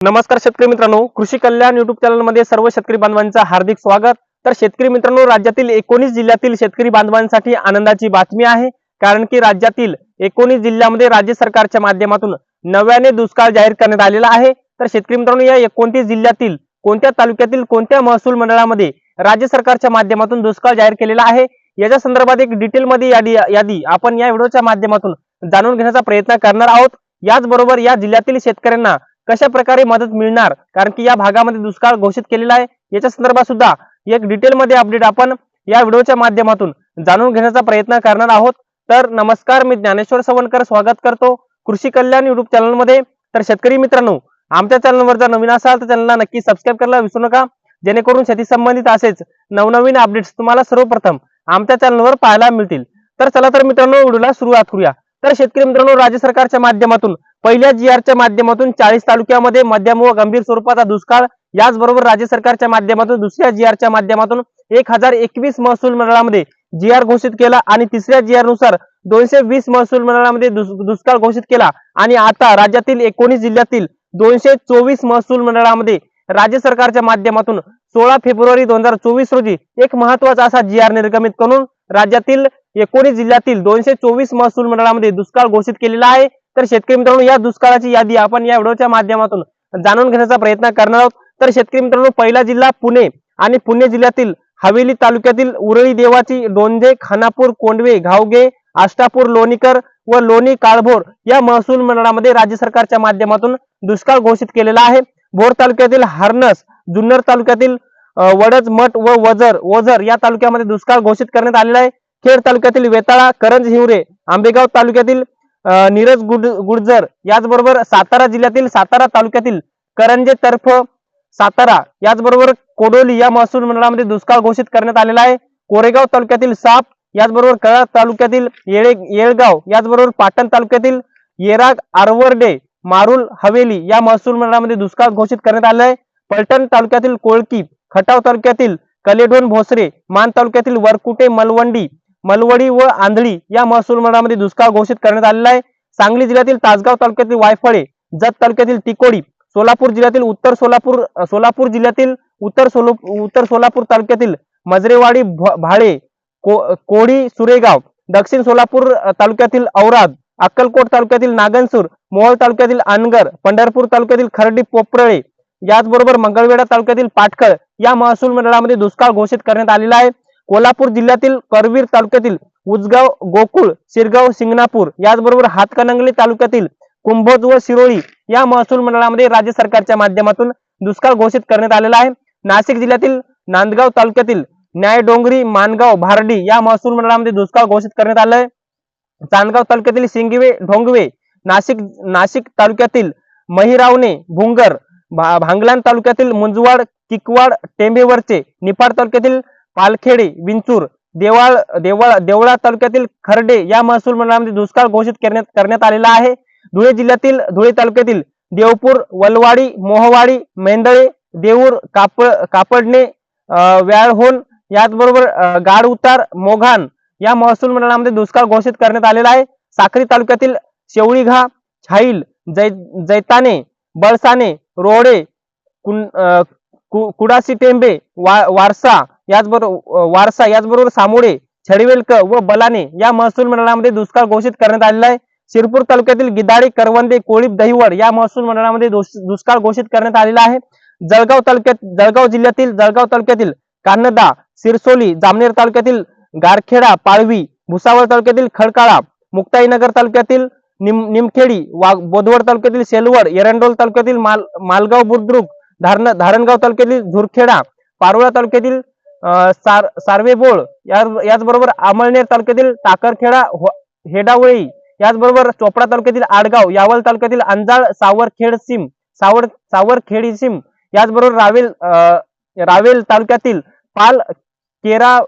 नमस्कार शेतकरी मित्रांनो कृषी कल्याण युट्यूब चॅनलमध्ये सर्व शेतकरी बांधवांचं हार्दिक स्वागत. तर शेतकरी मित्रांनो राज्यातील एकोणीस जिल्ह्यातील शेतकरी बांधवांसाठी आनंदाची बातमी आहे. कारण की राज्यातील एकोणीस जिल्ह्यामध्ये राज्य सरकारच्या माध्यमातून नव्याने दुष्काळ जाहीर करण्यात आलेला आहे. तर शेतकरी मित्रांनो या एकोणतीस जिल्ह्यातील कोणत्या तालुक्यातील कोणत्या महसूल मंडळामध्ये राज्य सरकारच्या माध्यमातून दुष्काळ जाहीर केलेला आहे? याच्या संदर्भात एक डिटेलमध्ये यादी यादी आपण या व्हिडिओच्या माध्यमातून जाणून घेण्याचा प्रयत्न करणार आहोत. याचबरोबर या जिल्ह्यातील शेतकऱ्यांना कशा प्रकारे मदत मिळणार? कारण की या भागामध्ये दुष्काळ घोषित केलेला आहे. याच्या संदर्भात सुद्धा एक डिटेलमध्ये अपडेट आपण या व्हिडिओच्या माध्यमातून जाणून घेण्याचा प्रयत्न करणार आहोत. तर नमस्कार मी ज्ञानेश्वर सवणकर स्वागत करतो कृषी कल्याण युट्यूब चॅनलमध्ये तर शेतकरी मित्रांनो आमच्या चॅनलवर जर नवीन असाल तर चॅनलला नक्की सबस्क्राईब करायला विसरू नका. जेणेकरून शेती संबंधित असेच नवनवीन अपडेट्स तुम्हाला सर्वप्रथम आमच्या चॅनलवर पाहायला मिळतील. तर चला तर मित्रांनो व्हिडिओला सुरुवात करूया. तर शेतकरी मित्रांनो राज्य सरकारच्या माध्यमातून पहिल्या जी आरच्या माध्यमातून चाळीस तालुक्यामध्ये मध्यम व गंभीर स्वरूपाचा दुष्काळ याचबरोबर राज्य सरकारच्या माध्यमातून दुसऱ्या जी आरच्या माध्यमातून एक हजार एकवीस महसूल मंडळामध्ये जी आर घोषित केला आणि तिसऱ्या जी आरनुसार दोनशे वीस महसूल मंडळामध्ये दुष्काळ घोषित केला. आणि आता राज्यातील एकोणीस जिल्ह्यातील दोनशे चोवीस महसूल मंडळामध्ये राज्य सरकारच्या माध्यमातून सोळा फेब्रुवारी दोन हजार चोवीस रोजी एक महत्त्वाचा असा जी आर निर्गमित करून राज्यातील एकोणीस जिल्ह्यातील दोनशे चोवीस महसूल मंडळामध्ये दुष्काळ घोषित केलेला आहे. तर शेतकरी मित्रांनो या दुष्काळाची यादी आपण या व्हिडिओच्या माध्यमातून जाणून घेण्याचा प्रयत्न करणार आहोत. तर शेतकरी मित्रांनो पहिला जिल्हा पुणे आणि पुणे जिल्ह्यातील हवेली तालुक्यातील उरळी देवाची डोंजे खानापूर कोंडवे घावगे आष्टापूर लोणीकर व लोणी काळभोर या महसूल मंडळामध्ये राज्य सरकारच्या माध्यमातून दुष्काळ घोषित केलेला आहे. भोर तालुक्यातील हार्नस जुन्नर तालुक्यातील वडज मठ व वजर ओझर या तालुक्यामध्ये दुष्काळ घोषित करण्यात आलेला आहे. खेड तालुक्यातील वेताळा करंज हिवरे आंबेगाव तालुक्यातील नीरज गुड गुडजर याचबरोबर सातारा जिल्ह्यातील सातारा तालुक्यातील करंजे तर्फ सातारा याचबरोबर कोडोली या महसूल मंडळामध्ये दुष्काळ घोषित करण्यात आलेला आहे. कोरेगाव तालुक्यातील साप याचबरोबर कराड तालुक्यातील येळे येळगाव याचबरोबर पाटण तालुक्यातील येराग आरवर्डे मारुल हवेली या महसूल मंडळामध्ये दुष्काळ घोषित करण्यात आले आहे. पलटण तालुक्यातील कोळकी खटाव तालुक्यातील कलेढोण भोसरे मान तालुक्यातील वरकुटे मलवंडी मलवडी व आंधळी या महसूल मंडळामध्ये दुष्काळ घोषित करण्यात आलेला आहे. सांगली जिल्ह्यातील तासगाव तालुक्यातील वायफळे जत तालुक्यातील तिकोडी सोलापूर जिल्ह्यातील उत्तर सोलापूर सोलापूर जिल्ह्यातील उत्तर सोलो उत्तर सोलापूर तालुक्यातील मजरेवाडी भाळे को- कोडी सुरेगाव दक्षिण सोलापूर तालुक्यातील औराद अक्कलकोट तालुक्यातील नागनसूर मोहोळ तालुक्यातील अनगर पंढरपूर तालुक्यातील खर्डी पोपरळे याचबरोबर मंगळवेढा तालुक्यातील पाटखळ या महसूल मंडळामध्ये दुष्काळ घोषित करण्यात आलेला आहे. कोल्हापूर जिल्ह्यातील करवीर तालुक्यातील उजगाव गोकुळ शिरगाव शिंगणापूर याचबरोबर हातकणंगले तालुक्यातील कुंभोज व शिरोळी या महसूल मंडळामध्ये राज्य सरकारच्या माध्यमातून दुष्काळ घोषित करण्यात आलेला आहे. नाशिक जिल्ह्यातील नांदगाव तालुक्यातील न्यायडोंगरी मानगाव भारडी या महसूल मंडळामध्ये दुष्काळ घोषित करण्यात आलं आहे चांदगाव तालुक्यातील सिंगिवे ढोंगवे नाशिक नाशिक तालुक्यातील महिरावणे भुंगर भा- भांगलाण तालुक्यातील मुंजवाड किकवाड टेंभेवरचे निफाड तालुक्यातील पालखेडे विंचूर देवाळ देवळ देवळा तालुक्यातील खर्डे या महसूल मंडळामध्ये दुष्काळ घोषित करण्यात करण्यात आलेला आहे. धुळे जिल्ह्यातील धुळे तालुक्यातील देवपूर वलवाडी मोहवाडी मेंदळे देऊर काप कापडणे व्याळहोन याचबरोबर गाड उतार मोघान या महसूल मंडळामध्ये दुष्काळ घोषित करण्यात आलेला आहे. साक्री तालुक्यातील शेवळीघा छाईल जै जैताने बळसाने रोडे कुन कु- कुडासी टेंबे वा वारसा याचबरोबर वारसा याचबरोबर सामोडे छडवेलक व बलाने या महसूल मंडळामध्ये दुष्काळ घोषित करण्यात आलेला आहे. शिरपूर तालुक्यातील गिदाडे करवंदे कोळीप दहिवड या महसूल मंडळामध्ये दुष्काळ घोषित करण्यात आलेला आहे. जळगाव तालुक्यात जळगाव जिल्ह्यातील जळगाव तालुक्यातील कान्नदा सिरसोली जामनेर तालुक्यातील गारखेडा पाळवी भुसावळ तालुक्यातील खडकाळा मुक्ताईनगर तालुक्यातील निम निमखेडी वा बोदवड तालुक्यातील सेलवड एरंडोल तालुक्यातील माल मालगाव बुद्रुक धारण धारणगाव तालुक्यातील झुरखेडा पारोळा तालुक्यातील सार सार्वेबोळ बोळ याचबरोबर अमळनेर तालुक्यातील टाकरखेडा हो-, हेडावळी याचबरोबर चोपडा तालुक्यातील आडगाव यावल तालुक्यातील अंजाळ सावरखेड सिम सावर सावरखेडी सिम याचबरोबर रावेल रावेल तालुक्यातील पाल केरा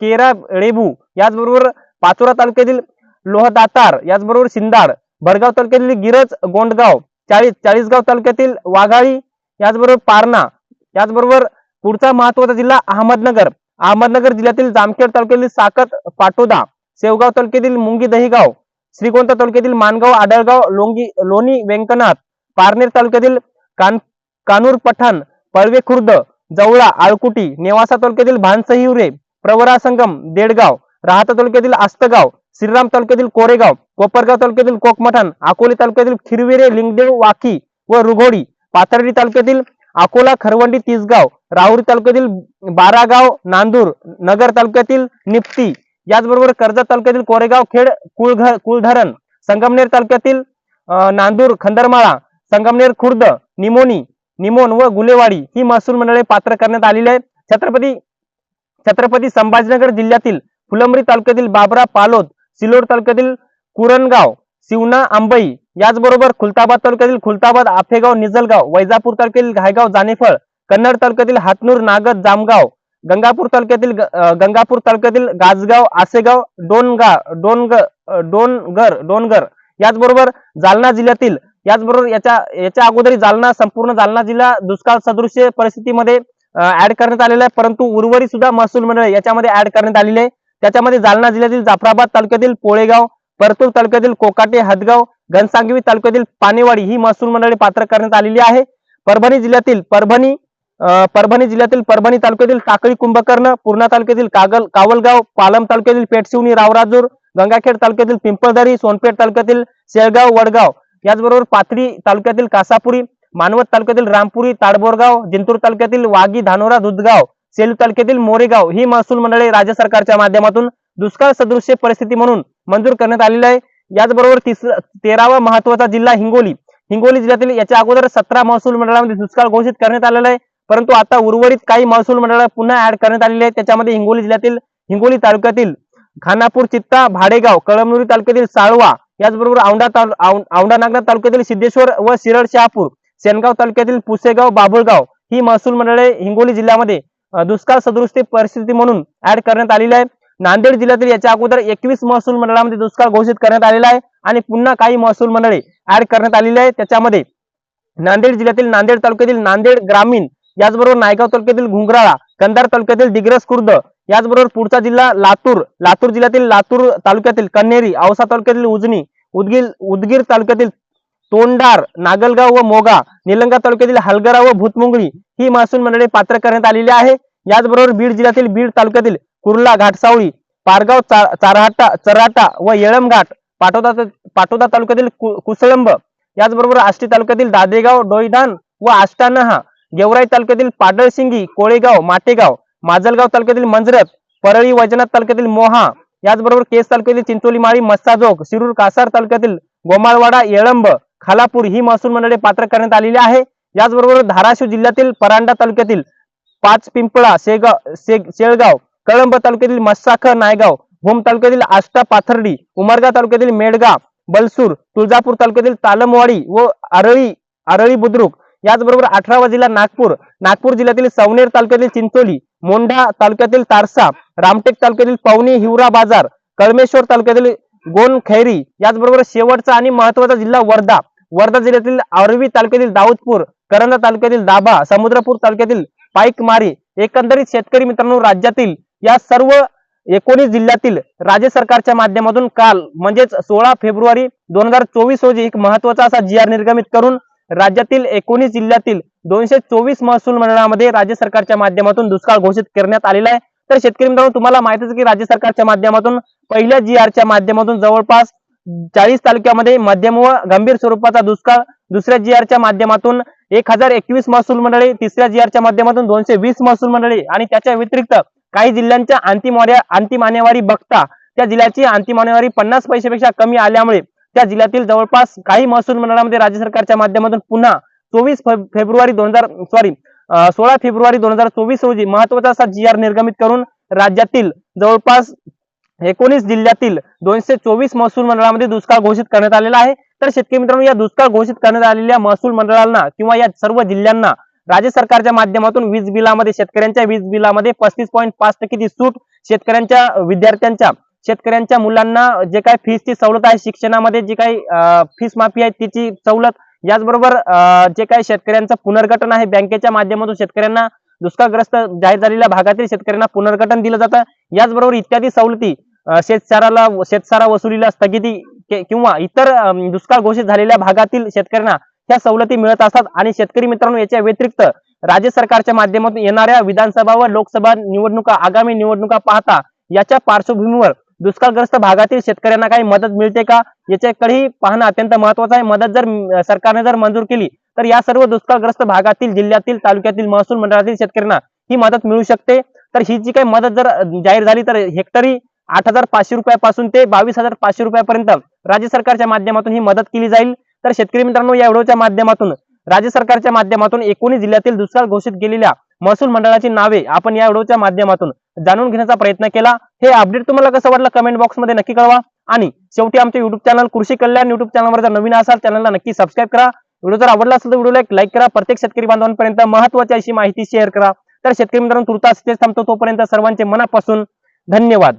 केरा रेबू याचबरोबर पाचोरा तालुक्यातील लोहदातार याचबरोबर शिंदाड भडगाव तालुक्यातील गिरज गोंडगाव चाळीस चाळीसगाव तालुक्यातील वाघाळी याचबरोबर पारणा याचबरोबर पुढचा महत्त्वाचा जिल्हा अहमदनगर. अहमदनगर जिल्ह्यातील जामखेड तालुक्यातील साकत पाटोदा शेवगाव तालुक्यातील मुंगी दहीगाव श्रीगोंदा तालुक्यातील मानगाव आडळगाव लोंगी लोणी व्यंकनाथ पारनेर तालुक्यातील कान कानूर पठाण पळवे खुर्द जवळा आळकुटी नेवासा तालुक्यातील भानसहिवरे प्रवरा संगम देडगाव राहता तालुक्यातील आस्तगाव श्रीराम तालुक्यातील कोरेगाव कोपरगाव तालुक्यातील कोकमठाण अकोले तालुक्यातील खिरविरे लिंगदेव वाकी व रुघोडी पाथर्डी तालुक्यातील अकोला खरवंडी तिसगाव राहुरी तालुक्यातील बारागाव नांदूर नगर तालुक्यातील निप्ती याचबरोबर कर्जत तालुक्यातील कोरेगाव खेड कुळघर कुळधरण संगमनेर तालुक्यातील नांदूर खंदरमाळा संगमनेर खुर्द निमोनी निमोन व गुलेवाडी ही महसूल मंडळे पात्र करण्यात आलेली आहे छत्रपती छत्रपती संभाजीनगर जिल्ह्यातील फुलंब्री तालुक्यातील बाबरा पालोद सिल्लोड तालुक्यातील कुरणगाव शिवना आंबई याचबरोबर खुलताबाद तालुक्यातील खुलताबाद आफेगाव निजलगाव वैजापूर तालुक्यातील घायगाव जानेफळ कन्नड तालुक्यातील हातनूर नागद जामगाव गंगापूर तालुक्यातील गंगापूर तालुक्यातील गाजगाव आसेगाव डोनगा डोनग डोनगर डोनगर. याचबरोबर जालना जिल्ह्यातील याचबरोबर याच्या याच्या अगोदर जालना संपूर्ण जालना जिल्हा दुष्काळ सदृश्य परिस्थितीमध्ये ऍड करण्यात आलेला आहे. परंतु उर्वरित सुद्धा महसूल मंडळ याच्यामध्ये ऍड करण्यात आलेले आहे. त्याच्यामध्ये जालना जिल्ह्यातील जाफराबाद तालुक्यातील पोळेगाव परतूर तालुक्यातील कोकाटे हदगाव घनसांगवी तालुक्यातील पानेवाडी ही महसूल मंडळी पात्र करण्यात आलेली आहे. परभणी जिल्ह्यातील परभणी परभणी जिल्ह्यातील परभणी तालुक्यातील टाकळी कुंभकर्ण पूर्णा तालुक्यातील कागल कावलगाव पालम तालुक्यातील पेटशिवणी रावराजूर गंगाखेड तालुक्यातील पिंपळदरी सोनपेठ तालुक्यातील शेळगाव वडगाव याचबरोबर पाथरी तालुक्यातील कासापुरी मानवत तालुक्यातील रामपुरी ताडबोरगाव जिंतूर तालुक्यातील वागी धानोरा दुधगाव सेलू तालुक्यातील मोरेगाव ही महसूल मंडळे राज्य सरकारच्या माध्यमातून दुष्काळ सदृश्य परिस्थिती म्हणून मंजूर करण्यात आलेली आहे. याचबरोबर तिसरा तेरावा महत्त्वाचा जिल्हा हिंगोली. हिंगोली जिल्ह्यातील याच्या अगोदर सतरा महसूल मंडळामध्ये दुष्काळ घोषित करण्यात आलेला आहे. परंतु आता उर्वरित काही महसूल मंडळ पुन्हा ऍड करण्यात आलेले आहेत. त्याच्यामध्ये हिंगोली जिल्ह्यातील हिंगोली तालुक्यातील खानापूर चित्ता भाडेगाव कळमनुरी तालुक्यातील साळवा याचबरोबर औंढा ताल औंढा नागनाथ तालुक्यातील सिद्धेश्वर व शिरड शहापूर सेनगाव तालुक्यातील पुसेगाव बाभुळगाव ही महसूल मंडळे हिंगोली जिल्ह्यामध्ये दुष्काळ सदृष्टी परिस्थिती म्हणून ऍड करण्यात आलेली आहे. नांदेड जिल्ह्यातील याच्या अगोदर एकवीस महसूल मंडळामध्ये दुष्काळ घोषित करण्यात आलेला आहे आणि पुन्हा काही महसूल मंडळे ऍड करण्यात आलेली आहे त्याच्यामध्ये नांदेड जिल्ह्यातील नांदेड तालुक्यातील नांदेड ग्रामीण याचबरोबर नायगाव तालुक्यातील घुंगराळा कंधार तालुक्यातील दिग्रस खुर्द याचबरोबर पुढचा जिल्हा लातूर लातूर जिल्ह्यातील लातूर तालुक्यातील कन्हेरी औसा तालुक्यातील उजनी उदगीर उदगीर तालुक्यातील तोंडार नागलगाव व मोगा निलंगा तालुक्यातील हलगरा व भूतमुंगळी ही महसूल मंडळे पात्र करण्यात आलेली आहे. याचबरोबर बीड जिल्ह्यातील बीड तालुक्यातील कुर्ला घाटसावळी पारगाव चारहाटा चराटा व येळमघाट पाटोदा पाटोदा तालुक्यातील कुसळंब याचबरोबर आष्टी तालुक्यातील दादेगाव डोईधान व आष्टानहा गेवराई तालुक्यातील पाडळसिंगी कोळेगाव माटेगाव माजलगाव तालुक्यातील मंजरत परळी वैजनाथ तालुक्यातील मोहा याचबरोबर केस तालुक्यातील चिंचोली माळी मस्साजोग शिरूर कासार तालुक्यातील गोमाळवाडा येळंब खालापूर ही महसूल मंडळे पात्र करण्यात आलेली आहे. याचबरोबर धाराशिव जिल्ह्यातील परांडा तालुक्यातील पाच पिंपळा शेगाव शे- शेळगाव कळंब तालुक्यातील मस्साखर नायगाव भूम तालुक्यातील आष्टा पाथर्डी उमरगा तालुक्यातील मेडगा बलसूर तुळजापूर तालुक्यातील तालमवाडी व आरळी आरळी बुद्रुक. याचबरोबर अठरावा जिल्हा नागपूर नागपूर जिल्ह्यातील सवनेर तालुक्यातील चिंचोली मोंढा तालुक्यातील तारसा रामटेक तालुक्यातील पवनी हिवरा बाजार कळमेश्वर तालुक्यातील गोन खैरी याचबरोबर शेवटचा आणि महत्त्वाचा जिल्हा वर्धा वर्धा जिल्ह्यातील आरवी तालुक्यातील दाऊदपूर करंजा तालुक्यातील दाभा समुद्रपूर तालुक्यातील पाईकमारी एकंदरीत शेतकरी मित्रांनो राज्यातील या सर्व एकोणीस जिल्ह्यातील राज्य सरकारच्या माध्यमातून काल म्हणजेच सोळा फेब्रुवारी दोन हजार चोवीस रोजी एक महत्त्वाचा असा जी आर निर्गमित करून राज्यातील एकोणीस जिल्ह्यातील दोनशे चोवीस महसूल मंडळामध्ये राज्य सरकारच्या माध्यमातून दुष्काळ घोषित करण्यात आलेला आहे. तर शेतकरी मित्रांनो तुम्हाला माहितीच की राज्य सरकारच्या माध्यमातून पहिल्या जी आरच्या माध्यमातून जवळपास चाळीस तालुक्यामध्ये मध्यम व गंभीर स्वरूपाचा दुष्काळ दुसऱ्या जी आरच्या माध्यमातून एक हजार एकवीस महसूल मंडळी तिसऱ्या जी आरच्या माध्यमातून दोनशे वीस महसूल मंडळी आणि त्याच्या व्यतिरिक्त काही जिल्ह्यांच्या अंतिम अंतिम आणेवारी बघता त्या जिल्ह्याची अंतिम आणेवारी पन्नास पैशापेक्षा कमी आल्यामुळे त्या जिल्ह्यातील जवळपास काही महसूल मंडळामध्ये राज्य सरकारच्या माध्यमातून पुन्हा चोवीस फेब्रुवारी दोन हजार सॉरी सोळा फेब्रुवारी दोन हजार चोवीस रोजी महत्त्वाचा असा जी आर निर्गमित करून राज्यातील जवळपास एकोणीस जिल्ह्यातील दोनशे चोवीस महसूल मंडळामध्ये दुष्काळ घोषित करण्यात आलेला आहे. तर शेतकरी मित्रांनो या दुष्काळ घोषित करण्यात आलेल्या महसूल मंडळांना किंवा या सर्व जिल्ह्यांना राज्य सरकारच्या माध्यमातून वीज बिलामध्ये शेतकऱ्यांच्या वीज बिलामध्ये पस्तीस पॉईंट पाच टक्केची सूट शेतकऱ्यांच्या विद्यार्थ्यांच्या शेतकऱ्यांच्या मुलांना जे काही फीसची सवलत आहे शिक्षणामध्ये जी काही फीस माफी आहे तिची सवलत याचबरोबर अं, जे काही शेतकऱ्यांचं पुनर्गठन आहे बँकेच्या माध्यमातून शेतकऱ्यांना दुष्काळग्रस्त जाहीर झालेल्या भागातील शेतकऱ्यांना पुनर्गठन दिलं जातं. याचबरोबर इत्यादी सवलती शेतसाराला शेतसारा वसुलीला स्थगिती किंवा इतर दुष्काळ घोषित झालेल्या भागातील शेतकऱ्यांना त्या सवलती मिळत असतात. आणि शेतकरी मित्रांनो याच्या व्यतिरिक्त राज्य सरकारच्या माध्यमातून येणाऱ्या विधानसभा व लोकसभा निवडणुका आगामी निवडणुका पाहता याच्या पार्श्वभूमीवर दुष्काळग्रस्त भागातील शेतकऱ्यांना काही मदत मिळते का? याच्याकडेही पाहणं अत्यंत महत्वाचं आहे. मदत जर सरकारने जर मंजूर केली तर या सर्व दुष्काळग्रस्त भागातील जिल्ह्यातील तालुक्यातील महसूल मंडळातील शेतकऱ्यांना ही मदत मिळू शकते. तर ही जी काही मदत जर जाहीर झाली तर हेक्टरी आठ हजार पाचशे रुपयापासून ते बावीस हजार पाचशे रुपयापर्यंत राज्य सरकारच्या माध्यमातून ही मदत केली जाईल. तर शेतकरी मित्रांनो या व्हिडिओच्या माध्यमातून राज्य सरकारच्या माध्यमातून एकोणीस जिल्ह्यातील दुष्काळ घोषित केलेल्या महसूल मंडळाची नावे आपण या व्हिडिओच्या माध्यमातून जाणून घेण्याचा प्रयत्न केला. हे अपडेट तुम्हाला कसं वाटलं कमेंट बॉक्समध्ये नक्की कळवा. आणि शेवटी आमचे युट्यूब चॅनल कृषी कल्याण युट्यूब चॅनलवर जर नवीन असाल चॅनलला नक्की सबस्क्राईब करा. व्हिडिओ जर आवडला असेल तर व्हिडिओला एक लाईक करा. प्रत्येक शेतकरी बांधवांपर्यंत महत्वाची अशी माहिती शेअर करा. तर शेतकरी मित्रांनो तुर्तास तेच थांबतो तोपर्यंत सर्वांचे मनापासून धन्यवाद.